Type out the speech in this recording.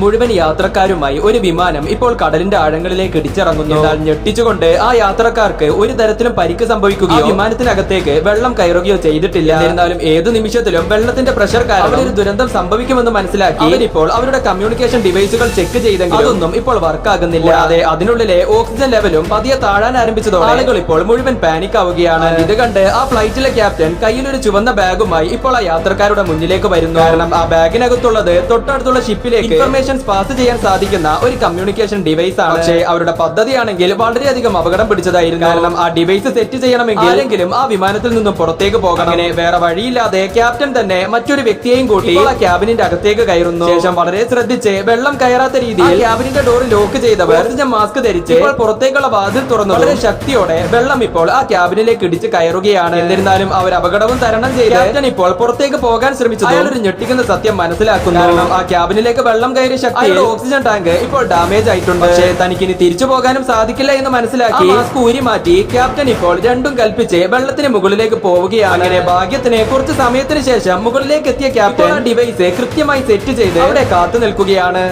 മുഴുവൻ യാത്രക്കാരുമായി ഒരു വിമാനം ഇപ്പോൾ കടലിന്റെ ആഴങ്ങളിലേക്ക് ഇടിച്ചിറങ്ങുന്നു. എന്നാൽ ഞെട്ടിച്ചുകൊണ്ട് ആ യാത്രക്കാർക്ക് ഒരു തരത്തിലും പരിക്ക് സംഭവിക്കുകയോ വിമാനത്തിനകത്തേക്ക് വെള്ളം കയറുകയോ ചെയ്തിട്ടില്ല. എന്നിരുന്നാലും ഏത് നിമിഷത്തിലും വെള്ളത്തിന്റെ പ്രഷർ കാരണം ഒരു ദുരന്തം സംഭവിക്കുമെന്ന് മനസ്സിലാക്കി ഇപ്പോൾ അവരുടെ കമ്മ്യൂണിക്കേഷൻ ഡിവൈസുകൾ ചെക്ക് ചെയ്തെങ്കിലും അതൊന്നും ഇപ്പോൾ വർക്ക് ആകുന്നില്ല. അതെ അതിനുള്ളിലെ ഓക്സിജൻ ലെവലും പതിയെ താഴാൻ ആരംഭിച്ചതോടെ ആളുകൾ ഇപ്പോൾ മുഴുവൻ പാനിക് ആവുകയാണ്. ഇത് കണ്ട് ആ ഫ്ലൈറ്റിലെ ക്യാപ്റ്റൻ കയ്യിലൊരു ചുവന്ന ബാഗുമായി ഇപ്പോൾ ആ യാത്രക്കാരുടെ മുന്നിലേക്ക് വരുന്നു. കാരണം ആ ബാഗിനകത്തുള്ളത് തൊട്ടടുത്തുള്ള ഷിപ്പിലേക്ക് ഇൻഫർമേഷൻസ് പാസ് ചെയ്യാൻ സാധിക്കുന്ന ഒരു കമ്മ്യൂണിക്കേഷൻ ഡിവൈസ് ആണ്. പക്ഷേ അവരുടെ പദ്ധതിയാണെങ്കിൽ വളരെയധികം അപകടം പിടിച്ചതായിരുന്നു. കാരണം ആ ഡിവൈസ് സെറ്റ് ചെയ്യണമെങ്കിൽ ആരെങ്കിലും ആ വിമാനത്തിൽ നിന്നും പുറത്തേക്ക് പോകണം. അങ്ങനെ വേറെ വഴിയില്ലാതെ ക്യാപ്റ്റൻ തന്നെ മറ്റൊരു വ്യക്തിയെയും കൂട്ടി ആ ക്യാബിനിന്റെ അകത്തേക്ക് കയറുന്നു. ശേഷം വളരെ ശ്രദ്ധിച്ച് വെള്ളം കയറാത്ത രീതിയിൽ ക്യാബിനിന്റെ ഡോർ ലോക്ക് ചെയ്തവർ ഓക്സിജൻ മാസ്ക് ധരിച്ച് ഇപ്പോൾ പുറത്തേക്കുള്ള വാതിൽ തുറന്നു. വളരെ ശക്തിയോടെ വെള്ളം ഇപ്പോൾ ആ ക്യാബിനിലേക്ക് ഇടിച്ച് കയറുകയാണ്. എന്നിരുന്നാലും അവർ അപകടവും തരണം ചെയ്ത് ക്യാപ്റ്റൻ ഇപ്പോൾ പുറത്തേക്ക് പോകാൻ ശ്രമിച്ചു അയാൾ ഒരു ഞെട്ടിക്കുന്ന സത്യം മനസ്സിലാക്കുന്നു. കാരണം ആ ക്യാബിനിലേക്ക് വെള്ളം കയറിയ ശക്തി ഓക്സിജൻ ടാങ്ക് ഇപ്പോൾ ഡാമേജ് ആയിട്ടുണ്ട്. പക്ഷേ തനിക്ക് ഇനി തിരിച്ചു പോകാനും സാധിക്കില്ല എന്ന് മനസ്സിലാക്കി മാസ്ക് ഊരി മാറ്റി ക്യാപ്റ്റൻ ഇപ്പോൾ രണ്ടും കൽപ്പിച്ച് വെള്ളത്തിന് മുകളിലേക്ക് പോവുകയാണ്. അങ്ങനെ ഭാഗ്യത്തിന് കുറച്ച് സമയത്തിന് ശേഷം മുകളിലേക്ക് എത്തിയ ക്യാപ്റ്റൻ ഡിവൈസ് കൃത്യമായി സെറ്റ് ചെയ്ത് അവിടെ കാത്തു നിൽക്കുകയാണ്.